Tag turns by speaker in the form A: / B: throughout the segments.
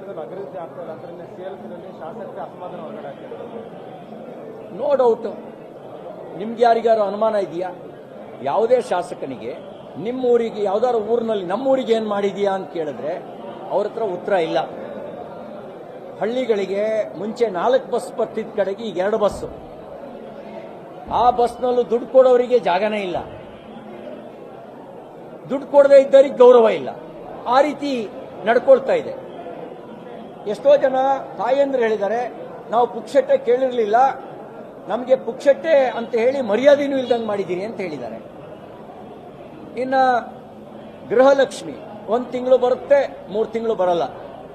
A: ಸರ್ಕಾರದಲ್ಲಿ ಅಭಿವೃದ್ಧಿ ಆಗ್ತಾ ಇಲ್ಲ ಅದರಿಂದ ಸಿಎಲ್ಪಿನಲ್ಲಿ ಶಾಸಕರಿಗೆ ಅಸಮಾಧಾನ ಹೊರಗಡೆ ಆಗ್ತಿದೆ.
B: ನೋ ಡೌಟ್ ನಿಮ್ಗೆ ಯಾರಿಗಾರು ಅನುಮಾನ ಇದೆಯಾ? ಯಾವುದೇ ಶಾಸಕನಿಗೆ, ನಿಮ್ಮ ಊರಿಗೆ ಯಾವ್ದಾದ್ರು ಊರಿನಲ್ಲಿ ನಮ್ಮ ಊರಿಗೆ ಏನು ಮಾಡಿದೀಯಾ ಅಂತ ಕೇಳಿದ್ರೆ ಅವ್ರ ಹತ್ರ ಉತ್ತರ ಇಲ್ಲ. ಹಳ್ಳಿಗಳಿಗೆ ಮುಂಚೆ ನಾಲ್ಕು ಬಸ್ ಬರ್ತಿದ್ದ ಕಡೆಗೆ ಈಗ ಎರಡು ಬಸ್ಸು. ಆ ಬಸ್ನಲ್ಲೂ ದುಡ್ಡು ಕೊಡೋರಿಗೆ ಜಾಗನೇ ಇಲ್ಲ. ದುಡ್ಡು ಕೊಡದೇ ಇದ್ದವರಿಗೆ ಗೌರವ ಇಲ್ಲ. ಆ ರೀತಿ ನಡ್ಕೊಳ್ತಾ ಇದೆ. ಎಷ್ಟೋ ಜನ ತಾಯಿಯಂದ್ರೆ ಹೇಳಿದ್ದಾರೆ, ನಾವು ಪುಕ್ಷಟ್ಟೆ ಕೇಳಿರಲಿಲ್ಲ, ನಮಗೆ ಪುಕ್ಷಟ್ಟೆ ಅಂತ ಹೇಳಿ ಮರ್ಯಾದೆನೂ ಇಲ್ದಂಗೆ ಮಾಡಿದ್ದೀರಿ ಅಂತ ಹೇಳಿದ್ದಾರೆ. ಇನ್ನ ಗೃಹಲಕ್ಷ್ಮಿ, ಒಂದು ತಿಂಗಳು ಬರುತ್ತೆ, ಮೂರು ತಿಂಗಳು ಬರಲ್ಲ.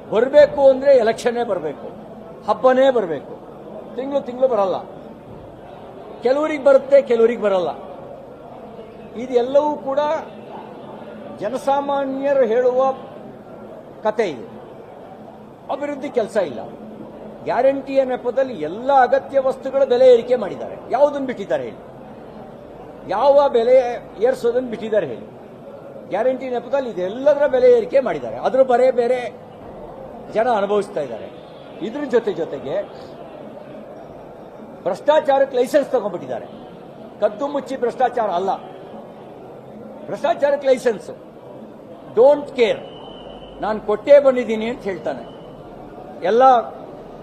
B: ಬರಬೇಕು ಅಂದ್ರೆ ಎಲೆಕ್ಷನ್ನೇ ಬರಬೇಕು, ಹಬ್ಬನೇ ಬರಬೇಕು, ತಿಂಗಳು ತಿಂಗಳು ಬರಲ್ಲ. ಕೆಲವರಿಗೆ ಬರುತ್ತೆ, ಕೆಲವರಿಗೆ ಬರಲ್ಲ. ಇದೆಲ್ಲವೂ ಕೂಡ ಜನಸಾಮಾನ್ಯರು ಹೇಳುವ ಕತೆ ಇದೆ. ಅಭಿವೃದ್ಧಿ ಕೆಲಸ ಇಲ್ಲ. ಗ್ಯಾರಂಟಿಯ ನೆಪದಲ್ಲಿ ಎಲ್ಲ ಅಗತ್ಯ ವಸ್ತುಗಳ ಬೆಲೆ ಏರಿಕೆ ಮಾಡಿದ್ದಾರೆ. ಯಾವುದನ್ನು ಬಿಟ್ಟಿದ್ದಾರೆ ಹೇಳಿ? ಯಾವ ಬೆಲೆ ಏರಿಸೋದನ್ನು ಬಿಟ್ಟಿದ್ದಾರೆ ಹೇಳಿ? ಗ್ಯಾರಂಟಿ ನೆಪದಲ್ಲಿ ಇದೆಲ್ಲದರ ಬೆಲೆ ಏರಿಕೆ ಮಾಡಿದ್ದಾರೆ. ಅದರ ಬರೇ ಬೇರೆ ಜನ ಅನುಭವಿಸ್ತಾ ಇದ್ದಾರೆ. ಇದ್ರ ಜೊತೆ ಜೊತೆಗೆ ಭ್ರಷ್ಟಾಚಾರಕ್ಕೆ ಲೈಸೆನ್ಸ್ ತಗೊಂಡ್ಬಿಟ್ಟಿದ್ದಾರೆ. ಕದ್ದು ಮುಚ್ಚಿ ಭ್ರಷ್ಟಾಚಾರ ಅಲ್ಲ. ಭ್ರಷ್ಟಾಚಾರಕ್ಕೆ ಲೈಸೆನ್ಸ್. ಡೋಂಟ್ ಕೇರ್ ನಾನು ಕೊಟ್ಟೇ ಬಂದಿದ್ದೀನಿ ಅಂತ ಹೇಳ್ತಾನೆ. ಎಲ್ಲ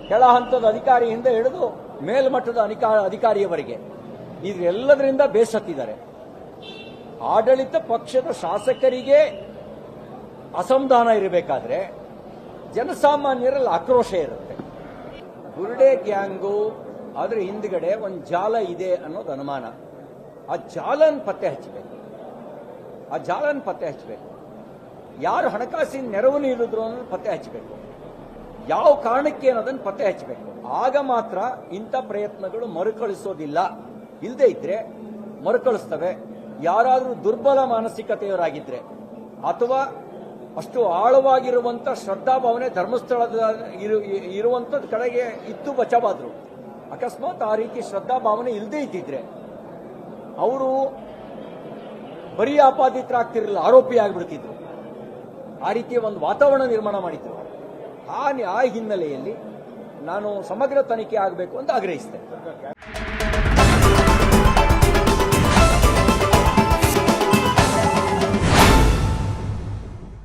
B: ಕೆಳ ಹಂತದ ಅಧಿಕಾರಿಯಿಂದ ಹಿಡಿದು ಮೇಲ್ಮಟ್ಟದ ಅಧಿಕಾರ ಅಧಿಕಾರಿಯವರೆಗೆ. ಇದೆಲ್ಲದರಿಂದ ಬೇಸತ್ತಿದ್ದಾರೆ. ಆಡಳಿತ ಪಕ್ಷದ ಶಾಸಕರಿಗೆ ಅಸಮಾಧಾನ ಇರಬೇಕಾದ್ರೆ ಜನಸಾಮಾನ್ಯರಲ್ಲಿ ಆಕ್ರೋಶ ಇರುತ್ತೆ. ಬುರ್ಡೆ ಗ್ಯಾಂಗು ಅದರ ಹಿಂದ್ಗಡೆ ಒಂದು ಜಾಲ ಇದೆ ಅನ್ನೋದು ಅನುಮಾನ. ಆ ಜಾಲನ್ ಪತ್ತೆ ಹಚ್ಚಬೇಕು ಆ ಜಾಲನ್ ಪತ್ತೆ ಹಚ್ಚಬೇಕು ಯಾರು ಹಣಕಾಸಿನ ನೆರವು ನೀಡಿದ್ರು ಅನ್ನೋದು ಪತ್ತೆ ಹಚ್ಚಬೇಕು ಯಾವ ಕಾರಣಕ್ಕೆ ಅನ್ನೋದನ್ನು ಪತ್ತೆ ಹಚ್ಚಬೇಕು. ಆಗ ಮಾತ್ರ ಇಂಥ ಪ್ರಯತ್ನಗಳು ಮರುಕಳಿಸೋದಿಲ್ಲ. ಇಲ್ಲದೆ ಇದ್ರೆ ಮರುಕಳಿಸ್ತವೆ. ಯಾರಾದರೂ ದುರ್ಬಲ ಮಾನಸಿಕತೆಯವರಾಗಿದ್ರೆ ಅಥವಾ ಅಷ್ಟು ಆಳವಾಗಿರುವಂತ ಶ್ರದ್ಧಾಭಾವನೆ ಧರ್ಮಸ್ಥಳದ ಇರು- ಇರುವಂತದ್ ಕಡೆಗೆ ಇತ್ತು ಬಚಾವಾದ್ರು ಅಕಸ್ಮಾತ್ ಆ ರೀತಿ ಶ್ರದ್ಧಾಭಾವನೆ ಇಲ್ಲದೆ ಇದ್ದಿದ್ರೆ ಅವರು ಬರೀ ಆಪಾದಿತರಾಗ್ತಿರಲಿಲ್ಲ, ಆರೋಪಿ ಆಗಿಬಿಡ್ತಿದ್ರು. ಆ ರೀತಿಯ ಒಂದು ವಾತಾವರಣ ನಿರ್ಮಾಣ ಮಾಡಿದ್ರು. ಆ ಹಿನ್ನೆಲೆಯಲ್ಲಿ ನಾನು ಸಮಗ್ರ ತನಿಖೆ ಆಗಬೇಕು ಅಂತ ಆಗ್ರಹಿಸಿದೆ